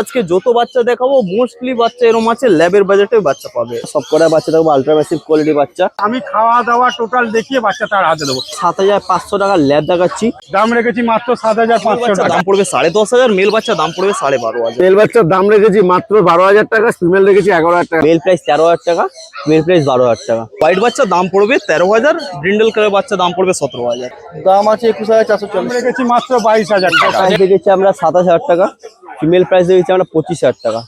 আজকে যত বাচ্চা দেখাবো মোস্টলি বাচ্চা এরকম আছে ল্যাবের বাজেটে বাচ্চা পাবে। সব কটা বাচ্চা দেখব আলট্রামেসিভ কোয়ালিটি বাচ্চা। আমি খাওয়া দাওয়া টোটাল দেখিয়ে বাচ্চা তার হাতে দেবো। সাত হাজার পাঁচশো টাকার ল্যাব দেখাচ্ছি। দাম রেখেছি মাত্র সাত হাজার পাঁচশো টাকা। দাম পড়বে সাড়ে দশ হাজার মেল বাচ্চা দাম পড়বে সাড়ে বারো হাজার। মেল বাচ্চার দাম রেখেছি মাত্র বারো হাজার টাকা ফিমেল রেখেছি এগারো হাজার টাকা। মেল প্রাইস তেরো হাজার টাকা মেল প্রাইস বারো হাজার টাকা। হোয়াইট বাচ্চা দাম পড়বে তেরো হাজার ব্রিন্ডেল কালার বাচ্চা দাম পড়বে সতেরো হাজার। দাম আছে একুশ হাজার চারশো রেখেছি মাত্র বাইশ হাজার টাকা। দেখেছি আমরা সাতাশ হাজার টাকা। ফিমেল প্রাইস দেখেছি আমরা পঁচিশ হাজার টাকা।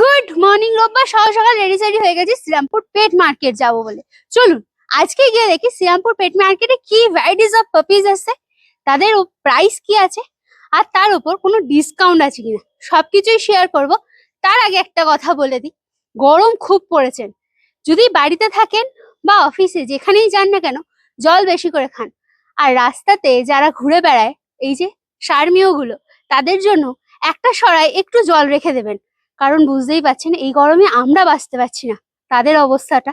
গুড মর্নিং সকাল হয়ে পেট মার্কেট যাব বলে। চলুন, আজকে গিয়ে দেখি শ্রীরামপুর পেট মার্কেটে কি ভ্যারাইটিস অফ পাপিজ আছে, তাদের প্রাইস কি আছে আর তার উপর কোনো ডিসকাউন্ট আছে কিনা, সবকিছুই শেয়ার করব। তার আগে একটা কথা বলে দিই, গরম খুব পড়েছেন যদি বাড়িতে থাকেন বা অফিসে যেখানেই যান না কেন, জল বেশি করে খান। আর রাস্তাতে যারা ঘুরে বেড়ায়, এই যে সারমিয়গুলো তাদের জন্য একটা সরায় একটু জল রেখে দেবেন। কারণ বুঝতেই পারছেন, এই গরমে আমরা বাঁচতে পারছি না, তাদের অবস্থাটা।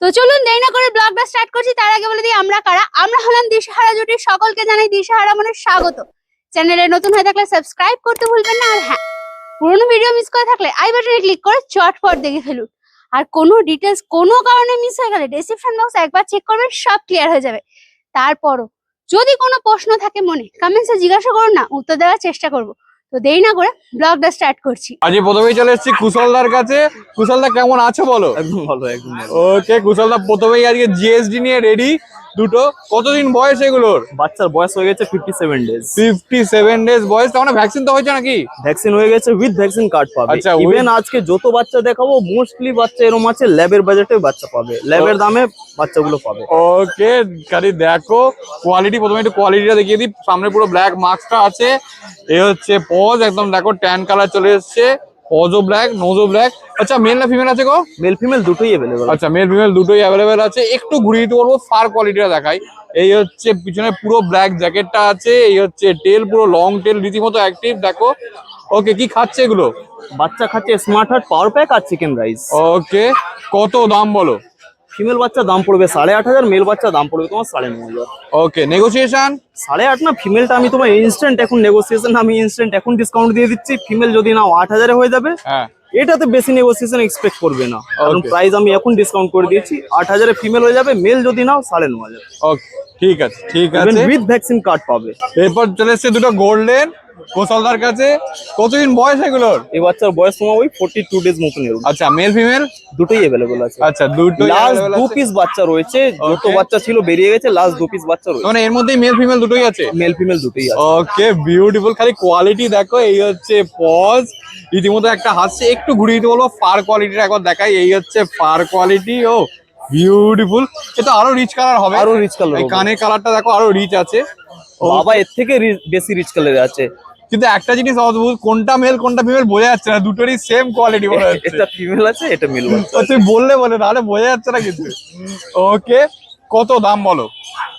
তো চলুন দেরি না করে ব্লগটা স্টার্ট করছি। তার আগে বলে দিই, আমরা কারা? আমরা হলাম দিশাহারা জুটির সকলকে জানাই, দিশাহারা মনে স্বাগত। চ্যানেলে নতুন হয়ে থাকলে সাবস্ক্রাইব করতে ভুলবেন না। আর হ্যাঁ পুরোনো ভিডিও মিস করে থাকলে আই বাটনে ক্লিক করে চটপট দেখে ফেলুন। আর কোনো ডিটেলস কোনো কারণে মিস হয়ে গেলে ডেসক্রিপশন বক্স একবার চেক করবেন সব ক্লিয়ার হয়ে যাবে। তারপরও যদি কোনো প্রশ্ন থাকে মনে কমেন্টসে জিজ্ঞাসা করুন না উত্তর দেওয়ার চেষ্টা করব। তো দেরি না করে ব্লগটা স্টার্ট করছি। আজকে প্রথমেই চলে এসেছি কুশলদার কাছে। কুশলদা কেমন আছো বলো? একদম ভালো একদম ভালো। ওকে কুশলদা প্রথমেই আজকে জিএসডি নিয়ে রেডি দুটো? কতদিন বয়স এগুলোর? বাচ্চার বয়স হয়ে গেছে fifty seven days fifty seven days বয়স? তার মানে ভ্যাকসিন তো হয়েছে নাকি? ভ্যাকসিন হয়ে গেছে উইথ ভ্যাকসিন কার্ড পাবে। আচ্ছা, ইভেন আজকে যত বাচ্চা দেখাবো মোস্টলি বাচ্চা এরকম আছে ল্যাবের বাজেটে বাচ্চা পাবে। ল্যাবের দামে বাচ্চাগুলো পাবে। ওকে খালি দেখো। কোয়ালিটি প্রথমে একটু কোয়ালিটিটা দেখিয়ে দিই। সামনে পুরো ব্ল্যাক মার্কসটা আছে। এ হচ্ছে পজ একদম দেখো ট্যান কালার চলে এসছে। পজও ব্ল্যাক নোজো ব্ল্যাক আচ্ছা মেল না ফিমেল আছে গো? মেল ফিমেল দুটোই অ্যাভেলেবেল আচ্ছা মেল ফিমেল দুটোই অ্যাভেলেবেল আছে। একটু ঘুরিয়ে দিতে বলব ফার কোয়ালিটিটা দেখাই। এই হচ্ছে পিছনে পুরো ব্ল্যাক জ্যাকেটটা আছে এই হচ্ছে টেল পুরো লং টেল রীতিমতো অ্যাক্টিভ দেখো। ওকে কি খাচ্ছে এগুলো? বাচ্চা খাচ্ছে স্মার্ট হার্ট পাওয়ার প্যাক আর চিকেন রাইস ওকে কত দাম বলো? ফিমেল বাচ্চা দাম পড়বে সাড়ে আট হাজার মেল বাচ্চা দাম পড়বে তোমার সাড়ে ন হাজার। ওকে নেগোসিয়েশন সাড়ে আট না ফিমেলটা আমি তোমার ইনস্ট্যান্ট এখন নেগোসিয়েশন আমি ইনস্ট্যান্ট এখন ডিসকাউন্ট দিয়ে দিচ্ছি। ফিমেল যদি নাও আট হাজারে হয়ে যাবে হ্যাঁ। এটাতে বেশি নেগোসিয়েশন এক্সপেক্ট করবে না। কারণ প্রাইস আমি এখন ডিসকাউন্ট করে দিয়েছি আট হাজারে ফিমেল হয়ে যাবে মেল যদি নাও সাড়ে ন হাজার। ওকে ঠিক আছে ঠিক আছে। উইথ ভ্যাকসিন কার্ড পাবে। এরপর চলে এসছে দুটো গোল্ডেন কোশলদার কাছে। কতদিন বয়স এগুলোর? এই বাচ্চার বয়স তোমার ওই ফোর্টি টু ডেজ মতন এরকম আচ্ছা মেল ফিমেল দুটোই অ্যাভেলেবল আছে। আচ্ছা দুটো লাস্ট দু পিস বাচ্চা রয়েছে যত বাচ্চা ছিল বেরিয়ে গেছে লাস্ট দু পিস বাচ্চা রয়েছে। মানে এর মধ্যেই মেল ফিমেল দুটোই আছে? মেল ফিমেল দুটোই আছে। ওকে বিউটিফুল খালি কোয়ালিটি দেখো এই হচ্ছে পজ রীতিমতো একটা হাসছে একটু ঘুরিয়ে দিতে বলব ফার কোয়ালিটিটা একবার দেখাই এই হচ্ছে ফার কোয়ালিটি ও বিউটিফুল এটা আরও রিচ কালার হবে। আরও রিচ কালার এই কানের কালারটা দেখো আরও রিচ আছে। বাবা এর থেকে বেশি রিচ কালারে আছে। কিন্তু একটা জিনিস অদ্ভুত কোনটা মেল কোনটা ফিমেল বোঝা যাচ্ছে না দুটোরই সেম কোয়ালিটি বলা যাচ্ছে। এটা ফিমেল আছে এটা মেল আছে তুই বললে বলে তাহলে বোঝা যাচ্ছে না কিন্তু ওকে কত দাম বলো?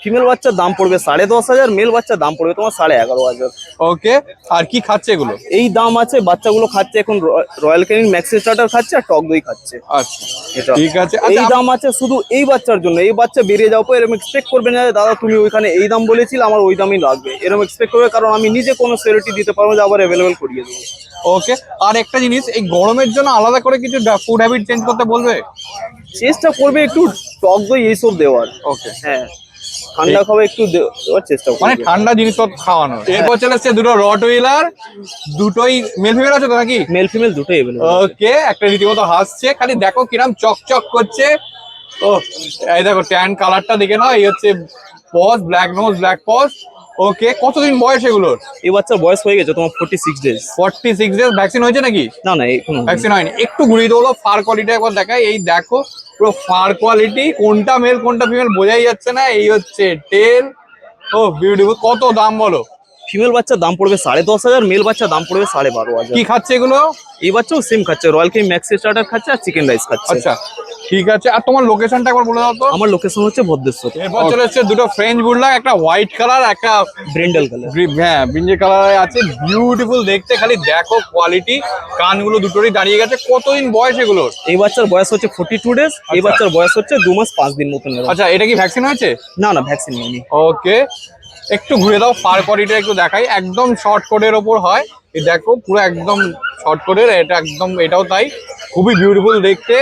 ফিমেল বাচ্চার দাম পড়বে সাড়ে দশ হাজার মেল বাচ্চার দাম পড়বে তোমার সাড়ে এগারো হাজার। ওকে আর কি খাচ্ছে এগুলো? এই দাম আছে বাচ্চাগুলো খাচ্ছে এখন রয়্যাল ক্যানিং ম্যাক্সি স্টার্টার খাচ্ছে আর টক দই খাচ্ছে। আচ্ছা ঠিক আছে। এই আচ্ছা দাম আছে শুধু এই বাচ্চার জন্য এই বাচ্চা বেরিয়ে যাওয়ার পর এরকম এক্সপেক্ট করবে না দাদা তুমি ওইখানে এই দাম বলেছিলে আমার ওই দামই লাগবে। এরকম এক্সপেক্ট করবে কারণ আমি নিজে কোনো সিউরিটি দিতে পারব যে আবার অ্যাভেলেবেল করিয়ে দেবো। ওকে আর একটা জিনিস এই গরমের জন্য আলাদা করে কিছু ফুড হ্যাবিট চেঞ্জ করতে বলবে? চেষ্টা করবে একটু টক দই এইসব দেওয়ার। ওকে হ্যাঁ। ঠান্ডা খাবার একটু দেওয়ার চেষ্টা মানে ঠান্ডা জিনিসপত্র খাওয়ানো এরপর চলে এসছে দুটো রট হুইলার দুটোই মেল ফিমেল আছে তো নাকি? মেল ফিমেল দুটোই ওকে একটা রীতিমতো হাসছে খালি দেখো কিরাম চকচক করছে। ও এই দেখো ট্যান কালারটা দেখে নাও এই হচ্ছে paws black nose black paws okay কতদিন বয়স এগুলোর? এই বাচ্চার বয়স হয়ে গেছে তোমার forty six days forty six days vaccine হয়েছে নাকি? না না। ভ্যাকসিন হয়নি। একটু ঘুরিয়ে দেবো ফার কোয়ালিটি একবার দেখাই। এই দেখো পুরো ফার কোয়ালিটি কোনটা মেল কোনটা ফিমেল বোঝাই যাচ্ছে না। এই হচ্ছে টেল ও বিউটিফুল কত দাম বলো? ফিমেল বাচ্চার দাম পড়বে সাড়ে দশ হাজার মেল বাচ্চার দাম পড়বে সাড়ে বারো হাজার। কি খাচ্ছে এগুলো? এই বাচ্চাও সেম খাচ্ছে রয়্যাল ক্যানিং ম্যাক্সি স্টার্টার খাচ্ছে আর চিকেন রাইস খাচ্ছে। আচ্ছা ঠিক আছে। আর তোমার লোকেশনটা একবার বলে দাও তো। আমার লোকেশন হচ্ছে ভদ্রেশ্বর। এরপর চলে এসছে দুটো ফ্রেঞ্চ বুলডগ একটা হোয়াইট কালার একটা ব্রেন্ডাল কালার হ্যাঁ বিঞ্জে কালারে আছে। বিউটিফুল দেখতে খালি দেখো কোয়ালিটি কানগুলো দুটোরই দাঁড়িয়ে গেছে। কতদিন বয়স এগুলোর? এই বাচ্চার বয়স হচ্ছে ফোর্টি টু ডেজ এই বাচ্চার বয়স হচ্ছে দু মাস পাঁচ দিন মতন আচ্ছা এটা কি ভ্যাকসিন হয়েছে? না না ভ্যাকসিন নেয়নি ওকে একটু ঘুরে দাও ফার কোয়ালিটি একটু দেখাই। একদম শর্ট কোডের ওপর হয়। এই দেখো পুরো একদম শর্ট কোডের এটা একদম এটাও তাই। খুবই বিউটিফুল দেখতে।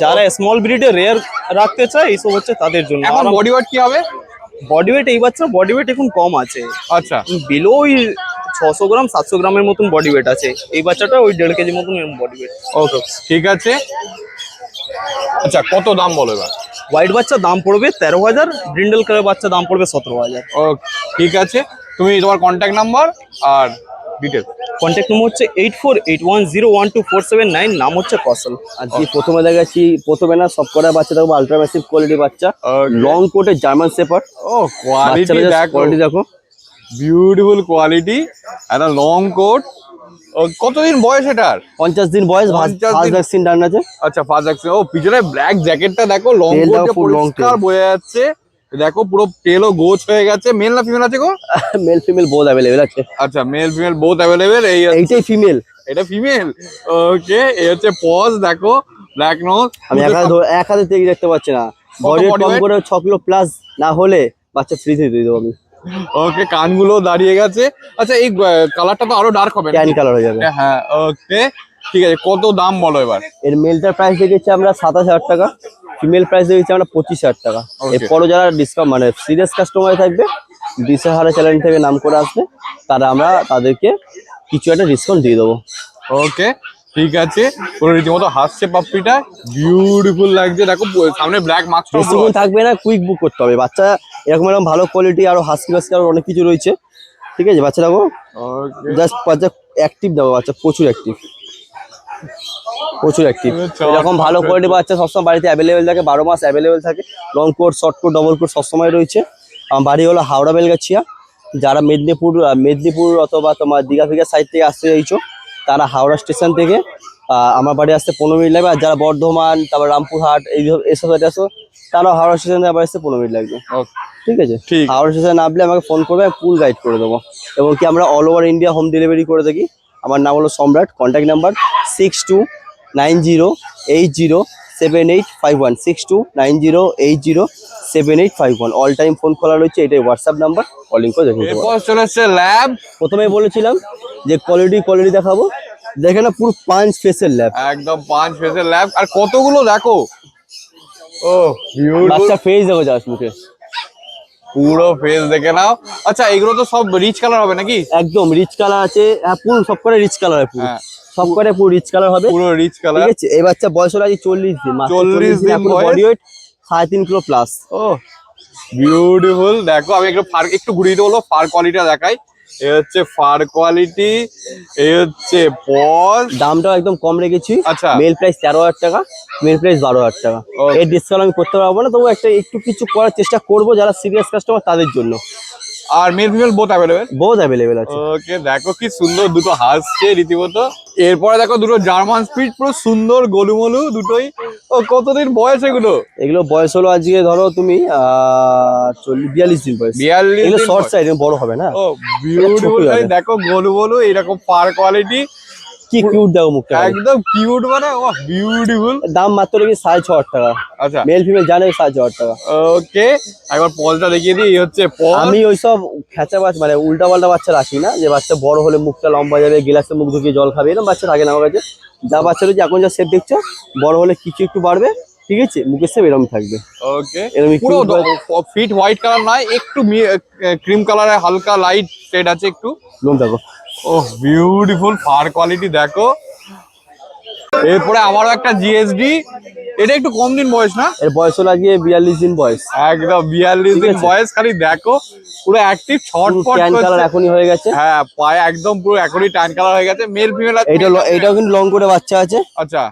যারা স্মল ব্রিডে রেয়ার রাখতে চায় এইসব হচ্ছে তাদের জন্য। এখন বডি ওয়েট কি হবে? বডি ওয়েট এই বাচ্চার বডি ওয়েট এখন কম আছে। আচ্ছা। বিলো ওই ছশো গ্রাম সাতশো গ্রামের মতন বডি ওয়েট আছে। এই বাচ্চাটা ওই দেড় কেজি মতন বডি ওয়েট ওকে ঠিক আছে। আচ্ছা কত দাম বলো এবার? হোয়াইট বাচ্চার দাম পড়বে তেরো হাজার ব্রিন্ডেল কালার বাচ্চা দাম পড়বে সতেরো হাজার। ও ঠিক আছে। তুমি তোমার কন্ট্যাক্ট নাম্বার আর ডিটেল কন্ট্যাক্ট নম্বর হচ্ছে eight four eight one zero one two four seven nine নাম হচ্ছে কসল আর যে প্রথমে দেখাচ্ছি প্রথমে না সব কটা বাচ্চা দেখব আলট্রা ম্যাসিভ কোয়ালিটি বাচ্চা লং কোটে জার্মান সেপার ও কোয়ালিটি দেখো। বিউটিফুল কোয়ালিটি একটা লং কোট কতদিন বয়স এটার? পঞ্চাশ দিন বয়স ভ্যাকসিন ডান আছে। আচ্ছা ফার্স্ট অ্যাকশন ও পিছনে ব্ল্যাক জ্যাকেটটা দেখো লং পরিষ্কার। বোঝা যাচ্ছে। দেখো পুরো টেলও গোছ হয়ে গেছে। মেল না ফিমেল আছে গো? মেল ফিমেল বোধ অ্যাভেলেবেল আছে। আচ্ছা মেল ফিমেল বোথ অ্যাভেলেবেল এই এইটাই ফিমেল এটা ফিমেল ওকে এই হচ্ছে পজ দেখো ব্ল্যাক নোজ আমি এক হাতে এক হাতে দেখতে পাচ্ছি না। বডি কম করে ছ কিলো প্লাস না হলে বাচ্চা ফ্রিতে দিয়ে দেবো আমি। ওকে কানগুলো দাঁড়িয়ে গেছে। আচ্ছা এই কালারটা তো আরও ডার্ক হবে ট্যান কালার হয়ে যাবে। হ্যাঁ ওকে ঠিক আছে কত দাম বলো এবার? এর মেলটার প্রাইস দেখেছি আমরা সাতাশ হাজার টাকা ফিমেল প্রাইস দেখেছি আমরা পঁচিশ হাজার টাকা. এরপরও যারা ডিসকাউন্ট মানে সিরিয়াস কাস্টমার থাকবে দিশাহারা চ্যানেল থেকে নাম করে আসবে তারা আমরা তাদেরকে কিছু একটা ডিসকাউন্ট দিয়ে দেবো। ওকে ঠিক আছে? পুরো রীতিমতো হাসছে পাপ্পিটা। বিউটিফুল লাগছে। দেখো সামনে ব্ল্যাক বেশিক্ষণ থাকবে না কুইক বুক করতে হবে। বাচ্চা এরকম এরকম ভালো কোয়ালিটি আরও হাসকি বাস্কি আরও অনেক কিছু রয়েছে। ঠিক আছে বাচ্চা দেখো। জাস্ট বাচ্চা অ্যাক্টিভ দেবো বাচ্চা প্রচুর অ্যাক্টিভ প্রচুর অ্যাক্টিভ এরকম ভালো কোয়ালিটি বাচ্চা সবসময় বাড়িতে অ্যাভেলেবেল থাকে বারো মাস অ্যাভেলেবেল থাকে। Long coat short coat double coat সবসময় রয়েছে। আমার বাড়ি হলো হাওড়া বেলগাছিয়া। যারা মেদিনীপুর মেদিনীপুর অথবা তোমার দীঘা ফিঘা সাইড থেকে আসতে চাইছো তারা হাওড়া স্টেশন থেকে আমার বাড়ি আসতে পনেরো মিনিট লাগবে। আর যারা বর্ধমান তারপর রামপুরহাট এই এসব সাইডে আসো তারা হাওড়া স্টেশন থেকে আবার আসতে পনেরো মিনিট লাগবে। ঠিক আছে? ঠিক। হাওড়া স্টেশনে নামলে আমাকে ফোন করবে আমি ফুল গাইড করে দেবো। এবং কি আমরা all over India home delivery করে থাকি? আমার নাম হলো Samrat contact number six two nine zero eight zero seven eight five one six two nine zero eight zero seven eight five one. All time phone খোলা রয়েছে এটাই WhatsApp number calling করে দেখে নিতে চলে এসছে ল্যাব প্রথমে বলেছিলাম যে কোয়ালিটি কোয়ালিটি দেখাবো। দেখে না পুরো পাঁচ ফেসের ল্যাব একদম পাঁচ ফেসের ল্যাব আর কতগুলো দেখো? ও বাচ্চা ফেস দেখো যাস মুখে। পুরো ফেস দেখে নাও। আচ্ছা এগুলো তো সব রিচ কালার হবে নাকি? একদম রিচ কালার আছে। হ্যাঁ পুরো সব করে রিচ কালার হয় পুরো। হ্যাঁ। সব করে পুরো রিচ কালার হবে। পুরো রিচ ঠিক কালার আছে এই বাচ্চা বয়স হলো আজ চল্লিশ দিন মাত্র 40 দিন। বডি ওয়েট সাড়ে তিন কিলো প্লাস ও বিউটিফুল দেখো আমি একটু ফার একটু ঘুরিয়ে দেবো ফার কোয়ালিটিটা দেখাই। এই হচ্ছে ফার কোয়ালিটি এই হচ্ছে পজ দামটাও একদম কম রেখেছি। আচ্ছা। মেল প্রাইস তেরো হাজার টাকা মেল প্রাইস বারো হাজার টাকা. এর ডিসকাউন্ট আমি করতে পারব না তবু একটা একটু কিছু করার চেষ্টা করব যারা সিরিয়াস কাস্টমার তাদের জন্য। আর মেল ফিমেল বোথ অ্যাভেলেবেল বহুত অ্যাভেলেবেল আছে। ওকে দেখো কি সুন্দর দুটো হাসছে রীতিমতো। এরপরে দেখো দুটো জার্মান স্পিড পুরো সুন্দর গোলুমলু দুটোই। ও কতদিন বয়স এগুলো? এগুলো বয়স হলো আজকে ধরো তুমি আহ চল্লিশ বিয়াল্লিশ দিন বয়স। বিয়াল্লিশ শর্ট সাইজ বড় হবে না? ও বিউটিফুল দেখো গোলুমলু এরকম পার কোয়ালিটি কি কিউট দেখো মুখটা একদম কিউট মানে ও বিউটিফুল দাম মাত্র রেখে সাড়ে ছ হাজার টাকা। আচ্ছা। মেল ফিমেল জানে সাড়ে ছ হাজার টাকা। ওকে একবার পলটা দেখিয়ে দিই এই হচ্ছে পল। আমি ওইসব খেঁচা বাচ্চা মানে উল্টা পাল্টা বাচ্চা রাখি না যে বাচ্চা বড় হলে মুখটা লম্বা যাবে গ্লাসে মুখ ঢুকিয়ে জল খাবে এরকম বাচ্চা থাকে না আমার কাছে। যা বাচ্চা রয়েছে এখন যা সেপ দেখছ বড় হলে কিছু একটু বাড়বে ঠিক আছে? মুখের সেপ এরকম থাকবে। ওকে পুরো ফিট হোয়াইট কালার নয় একটু ক্রিম কালারে হালকা লাইট শেড আছে একটু। লোন দেখো। ও বিউটিফুল ফার কোয়ালিটি দেখো। এরপরে আবারও একটা জিএসডি এটা একটু কম দিন বয়স না? এর বয়স হলো বিয়াল্লিশ দিন বয়স। একদম বিয়াল্লিশ দিন বয়স খালি দেখো পুরো অ্যাক্টিভ ছটফট ট্যান কালার এখনই হয়ে গেছে। হ্যাঁ পায়ে একদম পুরো এখনই ট্যান কালার হয়ে গেছে। মেল ফিমেল এইটা ল- কিন্তু লং করে বাচ্চা আছে। আচ্ছা।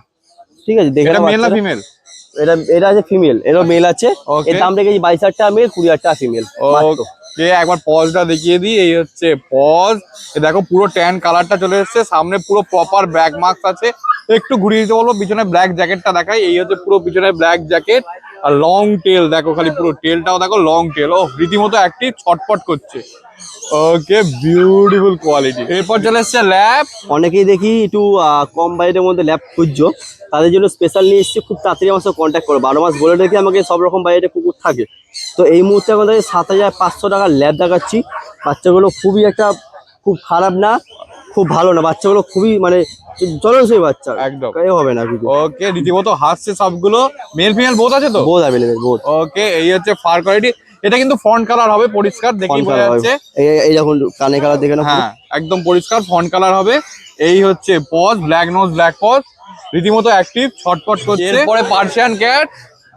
ঠিক আছে দেখে এটা মেল না ফিমেল এটা এটা আছে ফিমেল এরও মেল আছে. এর দাম রেখেছি বাইশ হাজার টাকা মেল কুড়ি হাজার টাকা ফিমেল ওকে একবার পজটা দেখিয়ে দিই, এই হচ্ছে পজ দেখো, পুরো ট্যান কালারটা চলে এসছে, সামনে পুরো প্রপার ব্যাক মার্কস আছে। একটু ঘুরিয়ে দিতে বলব, পিছনে ব্ল্যাক জ্যাকেটটা দেখায় এই হচ্ছে পুরো পিছনে ব্ল্যাক জ্যাকেট আর লং টেল দেখো খালি পুরো টেলটাও দেখো লং টেল ও রীতিমতো একটি ছটপট করছে। ওকে বিউটিফুল কোয়ালিটি এরপর চলে এসছে ল্যাব অনেকেই দেখি একটু কম বাজেটের মধ্যে ল্যাব খুঁজছো। তাদের জন্য স্পেশাল নিয়ে এসেছি খুব তাড়াতাড়ি আমার সাথে কন্ট্যাক্ট করো। বারো মাস বলে রেখে আমাকে সব রকম বাজেটে কুকুর থাকে। তো এই মুহূর্তে আমাদের সাত হাজার পাঁচশো টাকার ল্যাব দেখাচ্ছি। বাচ্চাগুলো খুবই একটা খুব খারাপ না খুব ভালো না। বাচ্চাগুলো খুবই মানে জলসই বাচ্চা। একদম। এ হবে না কিছু। ওকে রীতিমতো হাসছে সবগুলো। মেল ফিমেল বোধ আছে তো? বোধ অ্যাভেলেবেল বোধ ওকে এই হচ্ছে ফার কোয়ালিটি এটা কিন্তু ফন্ট কালার হবে পরিষ্কার দেখি বোঝা যাচ্ছে। এই দেখুন কানে কালার দেখে না হ্যাঁ একদম পরিষ্কার ফন্ট কালার হবে। এই হচ্ছে paws black nose black paws. রীতিমতো অ্যাক্টিভ ছটপট করছে। এরপরে পার্সিয়ান ক্যাট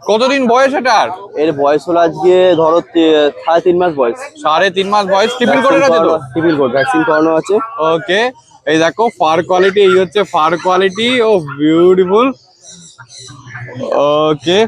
কতদিন বয়স এটার? এর বয়স হলো আজকে ধরো সাড়ে তিন মাস বয়স। সাড়ে তিন মাস বয়স। টিফিন করে গেছে তো? টিপিল কোড ভ্যাকসিন করানো আছে। ওকে এই দেখো ফার কোয়ালিটি এই হচ্ছে ফার কোয়ালিটি ও বিউটিফুল ওকে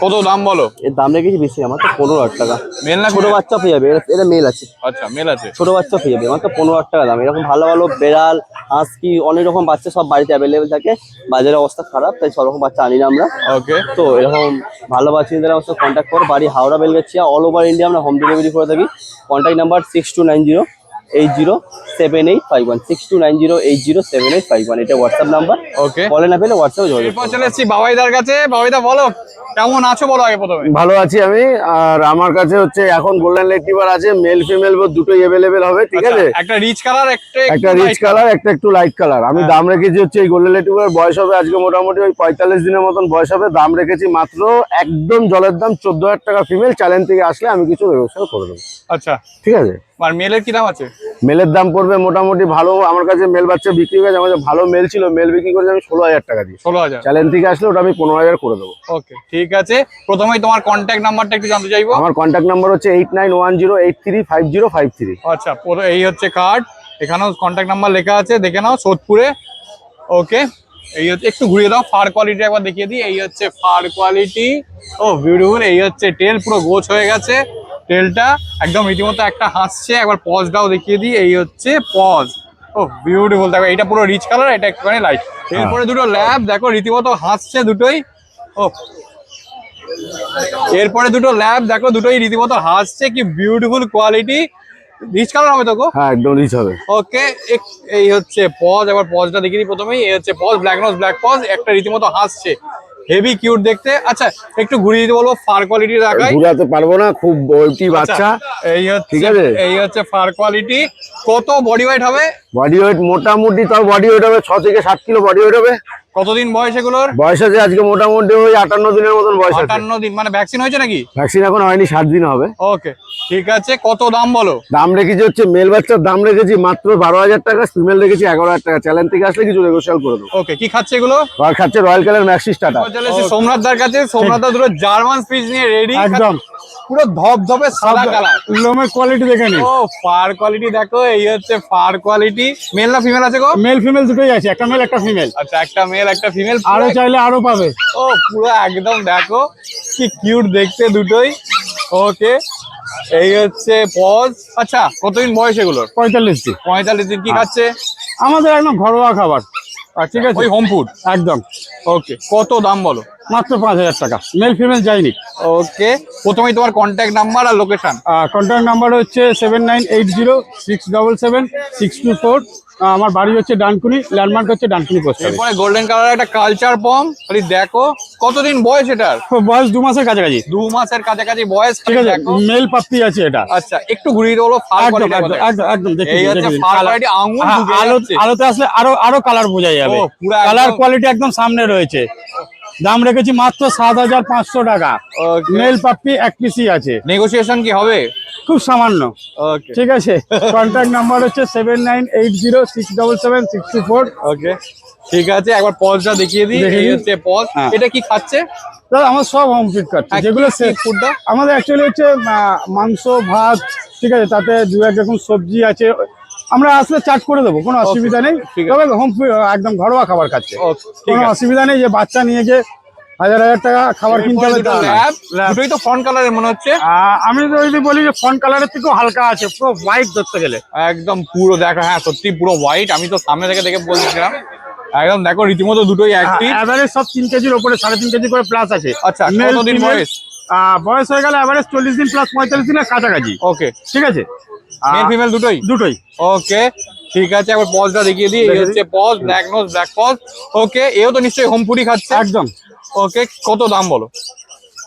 কত দাম বলো? এর দাম রেখেছি বেশি আমার তো পনেরো হাজার টাকা। মেল না ছোট বাচ্চা পেয়ে যাবে এটা- মেল আছে। আচ্ছা মেল আছে। ছোট বাচ্চা পেয়ে যাবে মাত্র পনেরো হাজার টাকা দাম। এরকম ভালো ভালো বেড়াল হাঁসকি অনেক রকম বাচ্চা সব বাড়িতে অ্যাভেলেবেল থাকে। বাজারের অবস্থা খারাপ তাই সব রকম বাচ্চা আনি না আমরা। ওকে। তো এরকম ভালো বাচ্চা আমার সাথে কন্ট্যাক্ট করো। বাড়ি Howrah Belgachia all over India আমরা হোম ডেলিভারি করে থাকি। Contact number six two nine zero eight zero seven eight five one six two nine zero eight zero seven eight five one. এটা হোয়াটসঅ্যাপ নাম্বার ওকে বলে না পেলে হোয়াটসঅ্যাপে যোগাযোগ এরপর। চলে এসেছি বাবাইদার কাছে। বাবাইদা বলো কেমন আছো বলো আগে প্রথমে? ভালো আছি আমি। আর আমার কাছে হচ্ছে এখন গোল্ডেন লেকটিভার আছে মেল ফিমেল দুটোই অ্যাভেলেবেল হবে ঠিক আছে? আচ্ছা, একটা রিচ কালার একটা একটা রিচ কালার একটা একটু লাইট কালার আমি দাম রেখেছি হচ্ছে এই গোল্ডেন লেকটিভার বয়স হবে আজকে মোটামুটি ওই পঁয়তাল্লিশ দিনের মতন বয়স হবে। দাম রেখেছি মাত্র একদম জলের দাম চোদ্দ হাজার টাকা ফিমেল চ্যালেঞ্জ থেকে আসলে আমি কিছু ব্যবস্থা করে দেবো। আচ্ছা। ঠিক আছে? আর মেলের কি দাম আছে? মেলের দাম পড়বে মোটামুটি ভালো আমার কাছে মেল বাচ্চা বিক্রি হয়ে গেছে আমাদের ভালো মেল ছিল মেল বিক্রি করেছি আমি ষোলো হাজার টাকা দিয়ে। ষোলো হাজার। চ্যালেঞ্জ থেকে আসলে ওটা আমি পনেরো হাজার করে দেবো। ওকে ঠিক আছে। প্রথমেই তোমার কন্ট্যাক্ট নাম্বারটা একটু জানতে চাইব। আমার কন্ট্যাক্ট নাম্বার হচ্ছে eight nine one zero eight three five zero five three আচ্ছা এই হচ্ছে কার্ড এখানেও কন্ট্যাক্ট নাম্বার লেখা আছে দেখে নাও সোদপুরে। ওকে এই হচ্ছে একটু ঘুরিয়ে দাও ফার কোয়ালিটি একবার দেখিয়ে দিই। এই হচ্ছে ফার কোয়ালিটি ও বিউটিফুল এই হচ্ছে টেল পুরো গোছ হয়ে গেছে। টেলটা একদম রীতিমতো একটা হাসছে। একবার পজটাও দেখিয়ে দিই এই হচ্ছে পজ। ও বিউটিফুল দেখো এটা পুরো রিচ কালার এটা একটুখানি লাইট এরপরে দুটো ল্যাব দেখো রীতিমতো হাসছে দুটোই। ও। এরপরে দুটো ল্যাব দেখো দুটোই রীতিমতো হাসছে। কি বিউটিফুল কোয়ালিটি রিচ কালার হবে তো গো? হ্যাঁ একদম রিচ হবে। ওকে এই হচ্ছে পজ। এবার পজটা দেখিয়ে দিই প্রথমেই। এই হচ্ছে paws black nose black paws একটা রীতিমতো হাসছে। হেভি কিউট দেখতে। আচ্ছা একটু ঘুরিয়ে দিতে বলব ফার কোয়ালিটি দেখাই। ঘুরাতে পারব না খুব বলটি বাচ্চা। এই হচ্ছে ঠিক আছে। এই হচ্ছে ফার কোয়ালিটি কত বডি ওয়েট হবে? বডি ওয়েট মোটামুটি তার বডি ওয়েট হবে ছ থেকে সাত কিলো বডি ওয়েট হবে। কতদিন বয়স এগুলোর? বয়স আছে আজকে মোটামুটি ওই আটান্ন দিনের মতন বয়স আটান্ন দিন মানে ভ্যাকসিন হয়েছে নাকি? ভ্যাকসিন এখন হয়নি ষাট দিন হবে। ওকে ঠিক আছে কত দাম বলো? দাম রেখেছি হচ্ছে মেল বাচ্চার দাম রেখেছি মাত্র বারো হাজার টাকা ফিমেল রেখেছি এগারো হাজার টাকা। চ্যালেঞ্জ থেকে আসলে কিছু নেগোসিয়াল করে দেবো। ওকে কি খাচ্ছে এগুলো? খাচ্ছে রয়্যাল কালার ম্যাক্সি স্টার্টার এবার চলে সোমনাথ দার কাছে সোমনাথ দা দুটো জার্মান স্পিচ নিয়ে রেডি একদম। পুরো ধপধপে সাদা কালার লোমের কোয়ালিটি দেখে ও ফার কোয়ালিটি দেখো এই হচ্ছে ফার কোয়ালিটি মেল না ফিমেল আছে গো? মেল ফিমেল দুটোই আছে একটা মেল একটা ফিমেল আচ্ছা একটা মেল একটা ফিমেল আরও চাইলে আরও পাবে। ও পুরো একদম দেখো কি কিউট দেখতে দুটোই। ওকে এই হচ্ছে পজ আচ্ছা কতদিন বয়স এগুলোর? পঁয়তাল্লিশ দিন। পঁয়তাল্লিশ দিন কি খাচ্ছে? আমাদের একদম ঘরোয়া খাবার। ঠিক আছে। ওই হোম ফুড একদম। ওকে কত দাম বলো? মাত্র পাঁচ হাজার টাকা। মেল ফিমেল যায়নি। ওকে। প্রথমেই তোমার কন্ট্যাক্ট নাম্বার আর লোকেশন কন্ট্যাক্ট নাম্বার হচ্ছে seven nine eight zero six double seven six two four আমার বাড়ি হচ্ছে ডানকুনি ল্যান্ডমার্ক হচ্ছে ডানকুনি পোস্ট। এরপরে গোল্ডেন কালার একটা কালচার পম খালি দেখো কতদিন বয়স এটার? বয়স দু মাসের কাছাকাছি। দু মাসের কাছাকাছি বয়স ঠিক আছে মেল পাপ্পি আছে এটা। আচ্ছা একটু ঘুরিয়ে দেবো ফার একদম কোয়ালিটি একদম একদম একদম এই হচ্ছে ফার কোয়ালিটি আঙুল হ্যাঁ, আলো আলোতে আসলে আরও আরও কালার বোঝা যাবে। কালার কোয়ালিটি একদম সামনে রয়েছে। দাম রেখেছি মাত্র সাত হাজার পাঁচশো টাকা। মেল পাপ্পি এক পিসি আছে। নেগোসিয়েশন কি হবে? খুব সামান্য। ঠিক আছে? কন্ট্যাক্ট নাম্বার হচ্ছে seven nine eight zero six double seven six two four okay ঠিক আছে একবার পজটা দেখিয়ে দিই। হচ্ছে পজ হ্যাঁ। এটা কি খাচ্ছে? দাদা আমার সব হোম ফিট কাটছে যেগুলো ফুডটা আমাদের অ্যাকচুয়ালি হচ্ছে মাংস ভাত ঠিক আছে? তাতে দু এক রকম সবজি আছে। আমরা আসলে চাট করে দেবো কোনো অসুবিধা নেই। তবে হোম একদম ঘরোয়া খাবার খাচ্ছে। কোনো অসুবিধা নেই যে বাচ্চা নিয়ে যে হাজার হাজার টাকা খাবার কিনতে হবে। দুটোই তো ফ্রন্ট কালারের মনে হচ্ছে। আমি তো যদি বলি যে ফ্রন্ট কালারের থেকেও হালকা আছে পুরো হোয়াইট ধরতে গেলে। একদম পুরো দেখো হ্যাঁ সত্যি পুরো হোয়াইট আমি তো সামনে থেকে দেখে বলছিলাম। একদম দেখো রীতিমতো দুটোই অ্যাক্টিভ অ্যাভারেজ সব তিন কেজির ওপরে সাড়ে তিন কেজি করে প্লাস আছে। আচ্ছা কতদিন বয়স? বয়স হয়ে গেলে অ্যাভারেজ চল্লিশ দিন প্লাস পঁয়তাল্লিশ দিনের কাছাকাছি। ওকে ঠিক আছে? মেল ফিমেল দুটোই? দুটোই। ওকে ঠিক আছে একবার পজটা দেখিয়ে দিই। এই হচ্ছে paws black nose black paws okay এও তো নিশ্চয়ই হোম ফুডি খাচ্ছে? একদম। ওকে কত দাম বলো?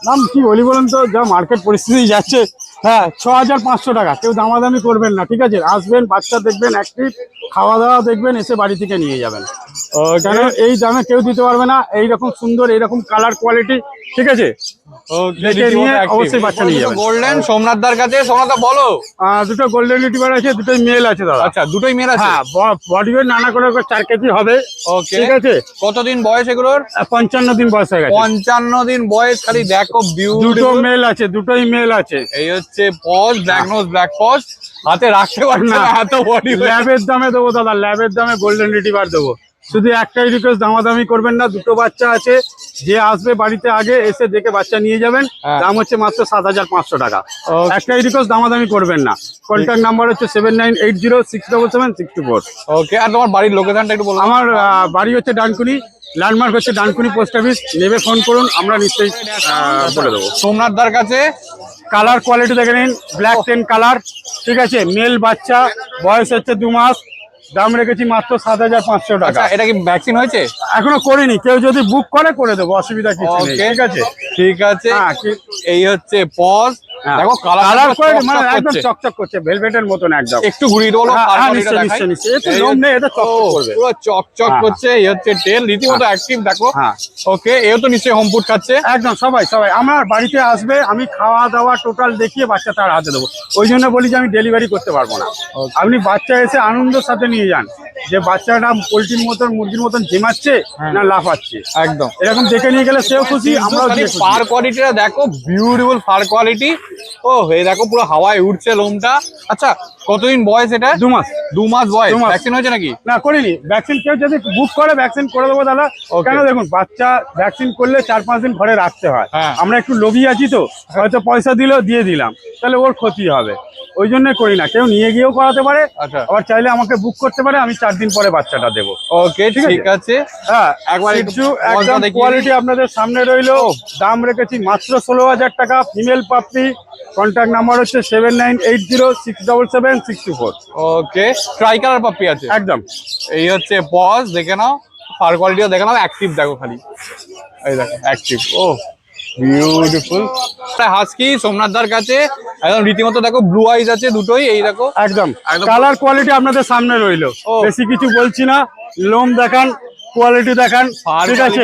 দাম কি বলি বলুন তো? যা মার্কেট পরিস্থিতি যাচ্ছে। হ্যাঁ ছ হাজার পাঁচশো টাকা। কেউ দামাদামি করবেন না ঠিক আছে? আসবেন বাচ্চা দেখবেন অ্যাক্টিভ খাওয়া দাওয়া দেখবেন এসে বাড়ি থেকে নিয়ে যাবেন। কেন? এই দামে কেউ দিতে পারবে না এইরকম সুন্দর এইরকম কালার কোয়ালিটি ঠিক আছে? দেখে নিয়ে অবশ্যই বাচ্চা নিয়ে যাবেন। গোল্ডেন সোমনাথদার কাছে সোমনাথদা বলো। আহ, দুটো গোল্ডেন রিটিভার আছে দুটোই মেল আছে দাদা। আচ্ছা দুটোই মেল আছে? হ্যাঁ বডি ওয়েট নানা করে করে চার কেজি হবে ওকে ঠিক আছে? কতদিন বয়স এগুলোর? পঞ্চান্ন দিন বয়স হয়ে গেছে। পঞ্চান্ন দিন বয়স খালি দেখো দুটো বিউটিফুল মেল আছে দুটোই মেল আছে। এই হচ্ছে paws black nose black paws হাতে রাখতে পারবে না। এত বডি ল্যাবের দামে দেবো দাদা ল্যাবের দামে গোল্ডেন রিটিভার দেবো। শুধু একটাই রিকোয়েস্ট দামাদামি করবেন না দুটো বাচ্চা আছে। যে আসবে বাড়িতে আগে এসে দেখে বাচ্চা নিয়ে যাবেন। হ্যাঁ। দাম হচ্ছে মাত্র সাত হাজার পাঁচশো টাকা. একটাই রিকোয়েস্ট দামাদামি করবেন না। কন্ট্যাক্ট নাম্বার হচ্ছে seven nine eight zero six double seven six two four okay আর তোমার বাড়ির লোকেশনটা একটু বলো। আমার বাড়ি হচ্ছে ডানকুনি ল্যান্ডমার্ক হচ্ছে ডানকুনি পোস্ট অফিস নেবে ফোন করুন আমরা নিশ্চয়ই বলে দেবো। সোমনাথদার কাছে। কালার কোয়ালিটি দেখে নিন ব্ল্যাক টেন কালার ঠিক আছে? মেল বাচ্চা বয়স হচ্ছে দু মাস দাম রেখেছি মাত্র সাত হাজার পাঁচশো টাকা। আচ্ছা এটা কি ভ্যাকসিন হয়েছে? এখনও করিনি কেউ যদি বুক করে করে দেবো অসুবিধা কিছু নেই ঠিক আছে? ঠিক আছে। হ্যাঁ, এই হচ্ছে পজ। দেখো কালার কালার মানে একদম চকচক করছে ভেলভেটের মতন একদম। একটু ঘুরিয়ে দেবো হ্যাঁ, হ্যাঁ। লোম নেই, চকচক করবে। পুরো চকচক হ্যাঁ, করছে এই হচ্ছে টেল রীতিমতো অ্যাক্টিভ দেখো। হ্যাঁ। ওকে এও তো নিশ্চয়ই হোম ফুড খাচ্ছে। একদম সবাই সবাই। আমার বাড়িতে আসবে আমি খাওয়া দাওয়া টোটাল দেখিয়ে বাচ্চা তার হাতে দেবো। ওই জন্য বলি যে আমি ডেলিভারি করতে পারব না। আপনি বাচ্চা এসে আনন্দের সাথে নিয়ে যান। যে বাচ্চাটা পোলট্রির মতন মুরগির মতন ঝিমাচ্ছে না লাফাচ্ছে। একদম। এরকম দেখে নিয়ে গেলে সেও খুশি আমরা। ফার কোয়ালিটিটা দেখো বিউটিফুল ফার কোয়ালিটি ও এই দেখো পুরো হাওয়ায় উঠছে লোমটা। আচ্ছা কতদিন বয়স এটা? দু মাস। দু মাস বয়স। ভ্যাকসিন হয়েছে নাকি? না করিনি। ভ্যাকসিন কেউ যদি বুক করে ভ্যাকসিন করে দেবো দাদা. কেন দেখুন বাচ্চা ভ্যাকসিন করলে চার পাঁচ দিন ঘরে রাখতে হয়। হ্যাঁ। আমরা একটু লোভী আছি তো হয়তো পয়সা দিলেও দিয়ে দিলাম। তাহলে ওর ক্ষতি হবে। ওই জন্য করি না। কেউ নিয়ে গিয়েও করাতে পারে আচ্ছা। আবার চাইলে আমাকে বুক করতে পারে আমি চার দিন পরে বাচ্চাটা দেবো। ওকে ঠিক আছে? ঠিক আছে। হ্যাঁ একবার একটু একদম কোয়ালিটি আপনাদের সামনে রইল। দাম রেখেছি মাত্র ষোলো হাজার টাকা ফিমেল পাপ্পি কন্ট্যাক্ট নাম্বার হচ্ছে seven nine eight zero six double seven six two four okay tricolour puppy আছে। একদম। এই হচ্ছে পজ দেখে নাও। ফার কোয়ালিটিও দেখে নাও অ্যাক্টিভ দেখো খালি। এই দেখো অ্যাক্টিভ ও বিউটিফুল হাসকি সোমনাথদার কাছে। একদম রীতিমতো দেখো ব্লু আইজ আছে দুটোই এই দেখো। একদম। কালার কোয়ালিটি আপনাদের সামনে রইল। বেশি কিছু বলছি না। লোম দেখান কোয়ালিটি দেখান ঠিক আছে?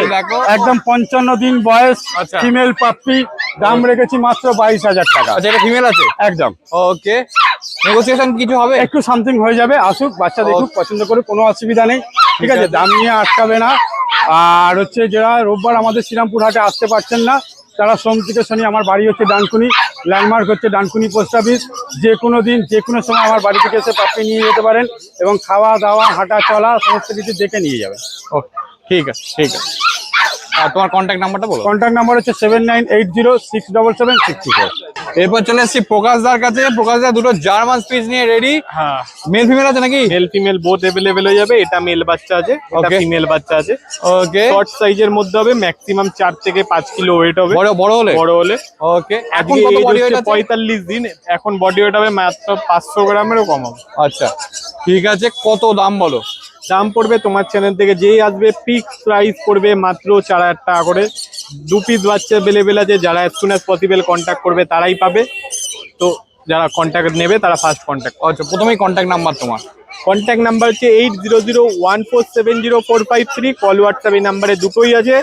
একদম পঞ্চান্ন দিন বয়স আচ্ছা। ফিমেল পাপ্পি দাম রেখেছি মাত্র বাইশ হাজার টাকা। আচ্ছা এটা ফিমেল আছে? একদম। ওকে নেগোসিয়েশন কিছু হবে? একটু সামথিং হয়ে যাবে আসুক বাচ্চা দেখুক পছন্দ করে কোনো অসুবিধা নেই ঠিক আছে? দাম নিয়ে আটকাবে না। আর হচ্ছে যারা রোববার আমাদের শ্রীরামপুর হাটে আসতে পারছেন না তারা সোম থেকে শনি আমার বাড়ি হচ্ছে ডানকুনি ল্যান্ডমার্ক হচ্ছে ডানকুনি পোস্ট অফিস যে কোনো দিন, যে কোনো সময় আমার বাড়ি থেকে এসে পাপড়ি নিয়ে যেতে পারেন এবং খাওয়া দাওয়া, হাঁটা চলা, সমস্ত কিছু দেখে নিয়ে যাবেন। ওকে ঠিক আছে ঠিক আছে। তোমার কন্ট্যাক্ট নাম্বারটা বলো। কন্ট্যাক্ট নাম্বার হচ্ছে seven nine eight zero six double seven six four এরপর চলে এসেছি প্রকাশদার কাছে। প্রকাশদা দুটো জার্মান স্পিচ নিয়ে রেডি হ্যাঁ। মেল ফিমেল আছে নাকি? মেল ফিমেল বোথ অ্যাভেলেবেল হয়ে যাবে। এটা মেল বাচ্চা আছে এটা. ফিমেল বাচ্চা আছে। ওকে শর্ট সাইজের মধ্যে হবে ম্যাক্সিমাম চার থেকে পাঁচ কিলো ওয়েট হবে। বড় বড় হলে? বড় হলে। ওকে এখন কত বডি ওয়েট আছে? পঁয়তাল্লিশ দিন। এখন বডি ওয়েট হবে মাত্র পাঁচশো গ্রামেরও কম হবে। আচ্ছা। ঠিক আছে কত দাম বলো? দাম পড়বে তোমার চ্যানেল থেকে যেই আসবে পিক্স প্রাইস পড়বে মাত্র চার হাজার টাকা করে। দু পিস বাচ্চা অ্যাভেলেবেল যে যারা as soon as possible contact করবে, তারাই পাবে। তো যারা কন্ট্যাক্ট নেবে তারা ফার্স্ট কন্ট্যাক্ট আচ্ছা প্রথমেই কন্ট্যাক্ট নাম্বার তোমার। কন্ট্যাক্ট নাম্বার হচ্ছে eight zero zero one four seven zero four five three call WhatsApp এই নাম্বারে দুটোই আছে।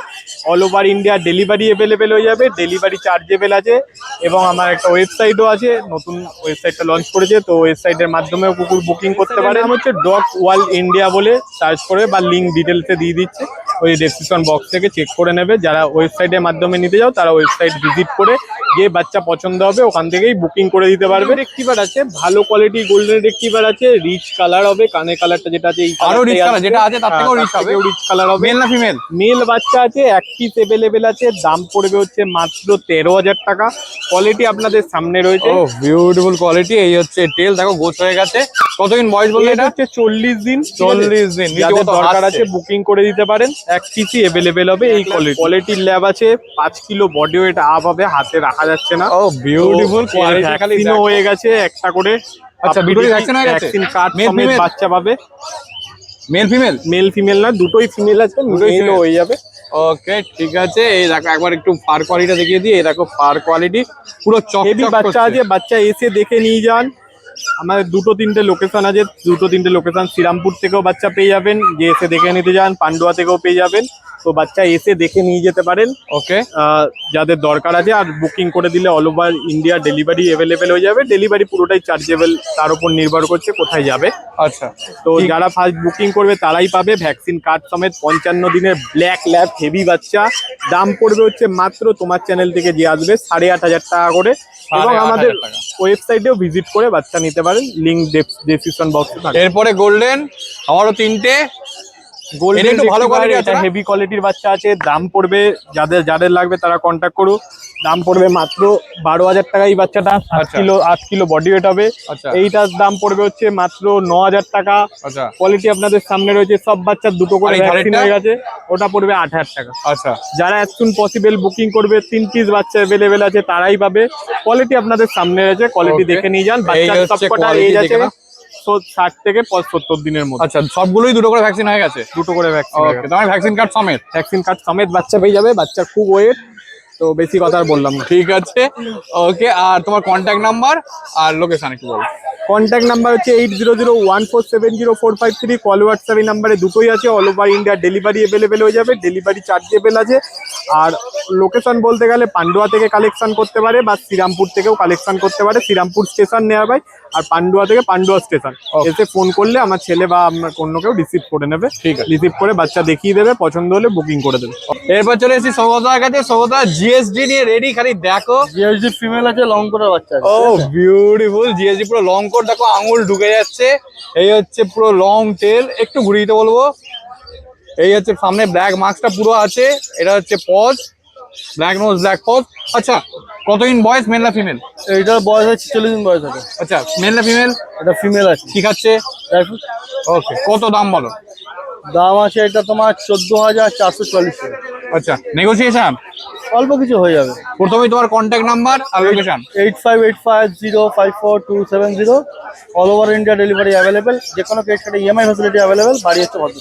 All over India delivery available হয়ে যাবে। ডেলিভারি চার্জেবেল আছে। এবং আমার একটা ওয়েবসাইটও আছে। নতুন ওয়েবসাইটটা লঞ্চ করেছে। তো ওয়েবসাইটের মাধ্যমেও কুকুর বুকিং করতে পারে। নাম হচ্ছে ডগ ওয়াল ইন্ডিয়া বলে সার্চ করে বা লিঙ্ক ডিটেলসে দিয়ে দিচ্ছে। ওই ডেসক্রিপশন বক্স থেকে চেক করে নেবে। যারা ওয়েবসাইটের মাধ্যমে নিতে যাও তারা ওয়েবসাইট ভিজিট করে যে বাচ্চা পছন্দ হবে ওখান থেকেই বুকিং করে দিতে পারবে। রেক্টিভার আছে ভালো কোয়ালিটি গোল্ডেন রেক্টিভার আছে রিচ কালার হবে কানের কালারটা যেটা আছে আরও rich colour, যেটা আছে তার থেকেও rich হবে। রিচ কালার হবে। মেল না ফিমেল মেল বাচ্চা আছে এক পিস অ্যাভেলেবেল আছে দাম পড়বে হচ্ছে মাত্র তেরো হাজার টাকা। কোয়ালিটি আপনাদের সামনে রয়েছে। ও বিউটিফুল কোয়ালিটি এই হচ্ছে টেল দেখো গোছ হয়ে গেছে। কতদিন বয়স বললে এটা? হচ্ছে চল্লিশ দিন। চল্লিশ দিন যাদের দরকার আছে বুকিং করে দিতে পারেন। এক পিসি অ্যাভেলেবেল হবে এই কোয়ালিটি কোয়ালিটির ল্যাব আছে পাঁচ কিলো বডি ওয়েট আপ হবে হাতে রাখা যাচ্ছে না। ও বিউটিফুল ভ্যাকসিনও হয়ে গেছে একটা করে আচ্ছা, দুটোই ভ্যাকসিন হয়ে গেছে? ভ্যাকসিন কার্ড সমেত বাচ্চা পাবে। মেল ফিমেল মেল ফিমেল না দুটোই ফিমেল আছে দুটোই ফিমেল হয়ে যাবে। ওকে ঠিক আছে। এই দেখো একবার একটু ফার কোয়ালিটি দেখিয়ে দিই। এই দেখো ফার কোয়ালিটি পুরো চকচক বাচ্চা আছে বাচ্চা এসে দেখে নিয়ে যান। আমাদের দুটো তিনটে লোকেশন আছে দুটো তিনটে লোকেশন শ্রীরামপুর থেকেও বাচ্চা পেয়ে যাবেন যে এসে দেখে নিতে যান। পান্ডুয়া থেকেও পেয়ে যাবেন। তো বাচ্চা এসে দেখে নিয়ে যেতে পারেন। ওকে যাদের দরকার আছে আর বুকিং করে দিলে all over India delivery available হয়ে যাবে। ডেলিভারি পুরোটাই চার্জেবল তার উপর নির্ভর করছে কোথায় যাবে। আচ্ছা। তো যারা ফার্স্ট বুকিং করবে তারাই পাবে ভ্যাকসিন কার্ড সমেত পঞ্চান্ন দিনের ব্ল্যাক ল্যাব হেভি বাচ্চা। দাম পড়বে হচ্ছে মাত্র তোমার চ্যানেল থেকে যে আসবে সাড়ে আট হাজার টাকা করে। এবং আমাদের। ওয়েবসাইটেও ভিজিট করে বাচ্চা নিতে পারেন লিঙ্ক ডেসক্রিপশন বক্সে এরপরে গোল্ডেন আমারও তিনটে। গোল্ডেন একটু ভালো? হেভি কোয়ালিটির বাচ্চা আছে দাম পড়বে যাদের যাদের লাগবে তারা কন্ট্যাক্ট করুক। দাম পড়বে মাত্র বারো হাজার টাকা এই বাচ্চাটা সাত আচ্ছা। কিলো আট কিলো বডি ওয়েট হবে। আচ্ছা। এইটার দাম পড়বে হচ্ছে মাত্র ন হাজার টাকা। আচ্ছা। কোয়ালিটি আপনাদের সামনে রয়েছে সব বাচ্চার দুটো করে ভ্যাকসিন হয়ে গেছে ওটা পড়বে আট হাজার টাকা। আচ্ছা। যারা সুন পসিবল বুকিং করবে তিন পিস বাচ্চা অ্যাভেলেবেল আছে তারাই পাবে। কোয়ালিটি আপনাদের সামনে রয়েছে কোয়ালিটি দেখে নিয়ে যান বাচ্চার সবকটা এজ আছে। সো- ষাট থেকে প- সত্তর দিনের মধ্যে। আচ্ছা সবগুলোই দুটো করে ভ্যাকসিন হয়ে গেছে? দুটো করে ভ্যাকসিন ওকে তোমার ভ্যাকসিন কার্ড সমেত? ভ্যাকসিন কার্ড সমেত বাচ্চা পেয়ে যাবে বাচ্চার খুব ওয়েট তো বেশি কথা আর বললাম না। ঠিক আছে ওকে আর তোমার কন্ট্যাক্ট নাম্বার আর লোকেশন একটু বলো। কন্ট্যাক্ট নাম্বার হচ্ছে eight zero zero one four seven zero four five three call WhatsApp এই নাম্বারে দুটোই আছে all over India delivery available হয়ে যাবে ডেলিভারি চার্জেবল আছে আর লোকেশন বলতে গেলে পান্ডুয়া থেকে কালেকশন করতে পারে বা শ্রীরামপুর থেকেও কালেকশন করতে পারে। শ্রীরামপুর স্টেশন নেওয়া ভাই আর পান্ডুয়া থেকে পান্ডুয়া স্টেশন এসে ফোন করলে আমার ছেলে বা আমার অন্য কেউ রিসিভ করে নেবে। ঠিক আছে। রিসিভ করে বাচ্চা দেখিয়ে দেবে পছন্দ হলে বুকিং করে দেবে। এরপর চলে এসেছি সৌগতার কাছে সৌগতা জিএসডি নিয়ে রেডি খালি দেখো। জিএসডি ফিমেল আছে লং করে বাচ্চা ও বিউটিফুল জিএসডি পুরো লং কোট দেখো আঙুল ঢুকে যাচ্ছে। এই হচ্ছে পুরো লং টেল একটু ঘুরিয়ে দিতে বলব। এই হচ্ছে সামনে ব্ল্যাক মার্কসটা পুরো আছে। এটা হচ্ছে paws black nose black paws আচ্ছা কতদিন বয়স মেল না ফিমেল এটার বয়স আছে চল্লিশ দিন বয়স আছে আচ্ছা মেল না ফিমেল এটা ফিমেল আছে। ঠিক আছে। ওকে কত দাম বলো? দাম আছে এটা তোমার চোদ্দ হাজার চারশো চল্লিশ আচ্ছা নেগোসিয়েশন অল্প কিছু হয়ে যাবে। প্রথমেই তোমার কন্ট্যাক্ট নাম্বার আর location eight five eight five zero five four two seven zero. All over India delivery available যে কোনো ক্রেডিট কার্ডে ইএমআই ফ্যাসিলিটি অ্যাভেলেবেল বাড়ি হচ্ছে ভদ্র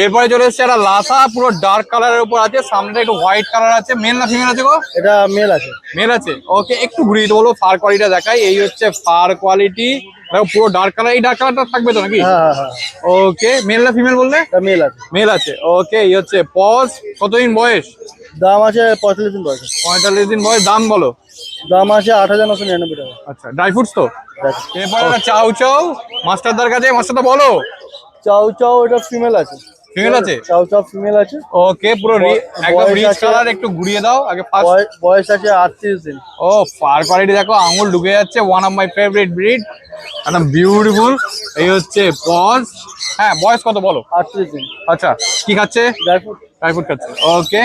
এরপরে চলে এসছে একটা লাসা পুরো ডার্ক কালারের উপর আছে। সামনে একটু হোয়াইট কালার আছে। মেল না ফিমেল আছে গো? এটা মেল আছে। মেল আছে। ওকে একটু ঘুরিয়ে বলব ফার কোয়ালিটিটা দেখাই। এই হচ্ছে ফার কোয়ালিটি দেখো পুরো ডার্ক কালার এই ডার্ক কালারটা থাকবে তো নাকি? হ্যাঁ হ্যাঁ হ্যাঁ। ওকে মেল না ফিমেল বললে? মেল আছে। মেল আছে। ওকে এই হচ্ছে পজ কতদিন বয়স? দাম আছে পঁয়তাল্লিশ দিন বয়স। পঁয়তাল্লিশ দিন বয়স দাম বলো। দাম আছে আট হাজার নশো নিরানব্বই টাকা। আচ্ছা ড্রাই ফ্রুটস তো। এরপরে চাউ চাউ মাস্টারদার কাছে মাস্টারদা বলো। চাউ চাউ এটা ফিমেল আছে। ফিমেল আছে? চাউ চাউ ফিমেল আছে। ওকে পুরো একদম রিচ কালার একটু ঘুরিয়ে দাও আগে ফার্স্ট বয়স আছে আটত্রিশ দিন। ও ফার কোয়ালিটি দেখো আঙুল ঢুকে যাচ্ছে one of my favourite breed একদম বিউটিফুল এই হচ্ছে পজ হ্যাঁ বয়স কত বলো? আটত্রিশ দিন। আচ্ছা কি খাচ্ছে? ড্রাই ফ্রুট ড্রাই ফ্রুট খাচ্ছে ওকে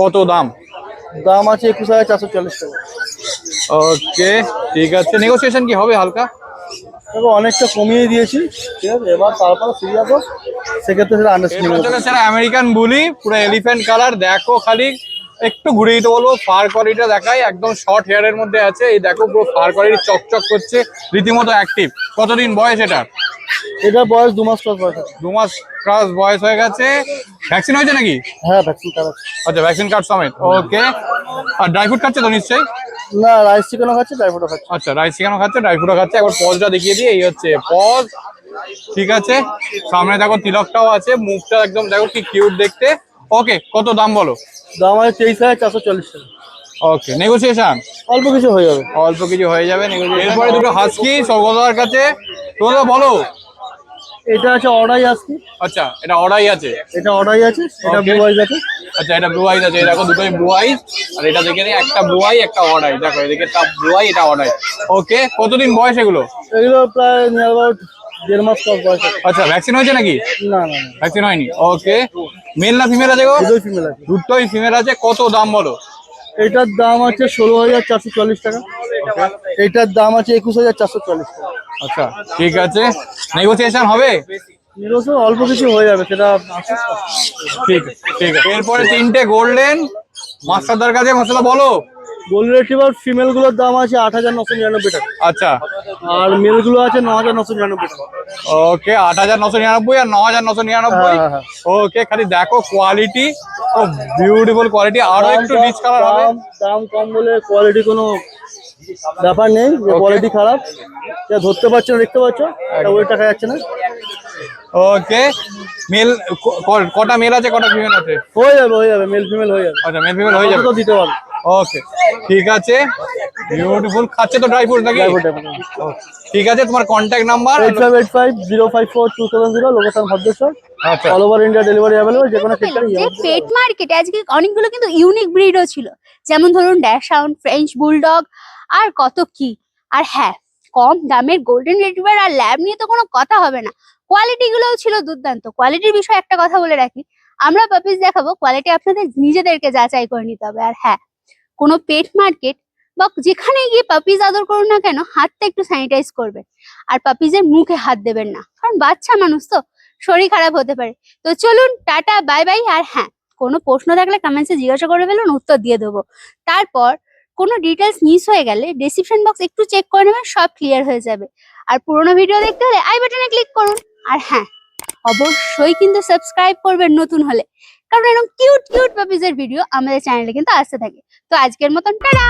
কত দাম? দাম আছে একুশ হাজার চারশো চল্লিশ টাকা। ওকে ঠিক আছে। নেগোসিয়েশন কি হবে হালকা? অনেকটা কমিয়ে দিয়েছি। ঠিক আছে এবার তারপর ফিরে যাব সেক্ষেত্রে সেটা আন্ডারস্ট্যান্ডিং এরপর আমেরিকান বুলি পুরো এলিফ্যান্ট কালার দেখো খালি। একটু ঘুরে দিতে বলব ফার কোয়ালিটিটা দেখাই একদম শর্ট হেয়ারের মধ্যে আছে। এই দেখো পুরো ফার কোয়ালিটি চকচক করছে রীতিমতো অ্যাক্টিভ কতদিন বয়স এটা এটা বয়স দু মাস প্লাস বয়স দু মাস ক্রস বয়স হয়ে গেছে। ভ্যাকসিন হয়েছে নাকি? হ্যাঁ ভ্যাকসিন কার্ড আচ্ছা ভ্যাকসিন কার্ড সমেত। ওকে আর ড্রাই ফ্রুট খাচ্ছে তো নিশ্চয়ই? না রাইস চিকেনও খাচ্ছে ড্রাই ফ্রুটও খাচ্ছে। আচ্ছা রাইস চিকেনও খাচ্ছে ড্রাই ফ্রুটও খাচ্ছে। একবার পজটা দেখিয়ে দিই এই হচ্ছে পজ ঠিক আছে? সামনে দেখো তিলকটাও আছে মুখটা একদম দেখো কি কিউট দেখতে। ওকে কত দাম বলো? দাম আছে তেইশ হাজার চারশো চল্লিশ টাকা। ওকে নেগোসিয়েশন অল্প কিছু হয়ে যাবে। অল্প কিছু হয়ে যাবে এরপরে দুটো হাসকি সৌগতার কাছে। তোমরা বলো। এটা আছে অর্ডাই আজকে আচ্ছা এটা অর্ডাই আছে। এটা অর্ডাই আছে এটা. ব্লু আইজ আছে। আচ্ছা এটা ব্লু আছে। দেখো দুটোই ব্লু আর এটা দেখে নিই একটা ব্লু আই একটা অড দেখো এদিকে একটা ব্লু আই এটা অড ওকে কতদিন বয়স এগুলো? এগুলো প্রায় নিয়ার অ্যাবাউট দেড় মাস বয়স আচ্ছা ভ্যাকসিন হয়েছে নাকি? না না ভ্যাকসিন হয়নি। ওকে মেল না ফিমেল আছে গো? দুটোই ফিমেল আছে। দুটোই ফিমেল আছে। কত দাম বলো? এইটার দাম আছে ষোলো হাজার চারশো চল্লিশ টাকা। এটার দাম আছে একুশ হাজার চারশো চল্লিশ টাকা। আচ্ছা ঠিক আছে। নেগোসিয়েশন হবে? অল্প কিছু হয়ে যাবে সেটা ঠিক আছে ঠিক আছে। এরপরে তিনটে গোল্ডেন। মাস্টারদার কাছে মশলা বলো। গোল্ড রেটিভার ফিমেলগুলোর দাম আছে আট হাজার নশো নিরানব্বই টাকা। আচ্ছা। আর মেলগুলো আছে ন হাজার নশো নিরানব্বই টাকা। ওকে আট হাজার নশো নিরানব্বই আর ন হাজার নশো নিরানব্বই। হ্যাঁ, হ্যাঁ, ওকে খালি দেখো কোয়ালিটি ও বিউটিফুল কোয়ালিটি আরও একটু রিচ কালার হবে। দাম- কম বলে কোয়ালিটি কোনো ব্যাপার নেই কোয়ালিটি খারাপ। যা ধরতে পারছ না দেখতে পাচ্ছ ওই টাকা যাচ্ছে না। ওকে মেল কটা মেল আছে কটা ফিমেল আছে? হয়ে যাবে হয়ে যাবে মেল ফিমেল হয়ে যাবে। আচ্ছা মেল ফিমেল হয়ে যাবে। তো দিতে পারব ওকে ঠিক আছে। বিউটিফুল খাচ্ছে তো ড্রাই ফ্রুট নাকি? ঠিক আছে তোমার contact number eight five eight five zero five four two seven zero location Bhadreswar আচ্ছা। All over India delivery available যে কোনো পেট মার্কেটে আজকে অনেকগুলো কিন্তু ইউনিক ব্রিডও ছিল। যেমন ধরুন ড্যাশাউন্ড ফ্রেঞ্চ বুলডগ আর কত কি। আর হ্যাঁ কম দামের গোল্ডেন রিট্রিভার আর ল্যাব নিয়ে তো কোনো কথা হবে না। কোয়ালিটি গুলোও ছিল দুর্দান্ত। কোয়ালিটির বিষয়ে একটা কথা বলে রাখি। আমরা পাপিস দেখাবো কোয়ালিটি আপনাদের নিজেদেরকে যাচাই করে নিতে হবে। আর হ্যাঁ কোনো পেট মার্কেট বা যেখানে গিয়ে পাপিজ আদর করুন না কেন, হাতটা একটু স্যানিটাইজ করবেন। আর পাপিজের মুখে হাত দেবেন না। কারণ বাচ্চা মানুষ তো শরীর খারাপ হতে পারে। তো চলুন, টাটা বাই বাই আর হ্যাঁ কোনো প্রশ্ন থাকলে কমেন্টসে জিজ্ঞাসা করে ফেলুন, উত্তর দিয়ে দেবো। তারপর কোনো ডিটেলস মিস হয়ে গেলে ডেসক্রিপশন বক্স একটু চেক করে নেবেন, সব ক্লিয়ার হয়ে যাবে। আর পুরোনো ভিডিও দেখতে হলে আই বাটনে ক্লিক করুন। আর হ্যাঁ অবশ্যই কিন্তু সাবস্ক্রাইব করবেন নতুন হলে। কারণ এরকম কিউট কিউট পাপিজের ভিডিও আমাদের চ্যানেলে কিন্তু আসতে থাকে। তো আজকের মতন, টাটা!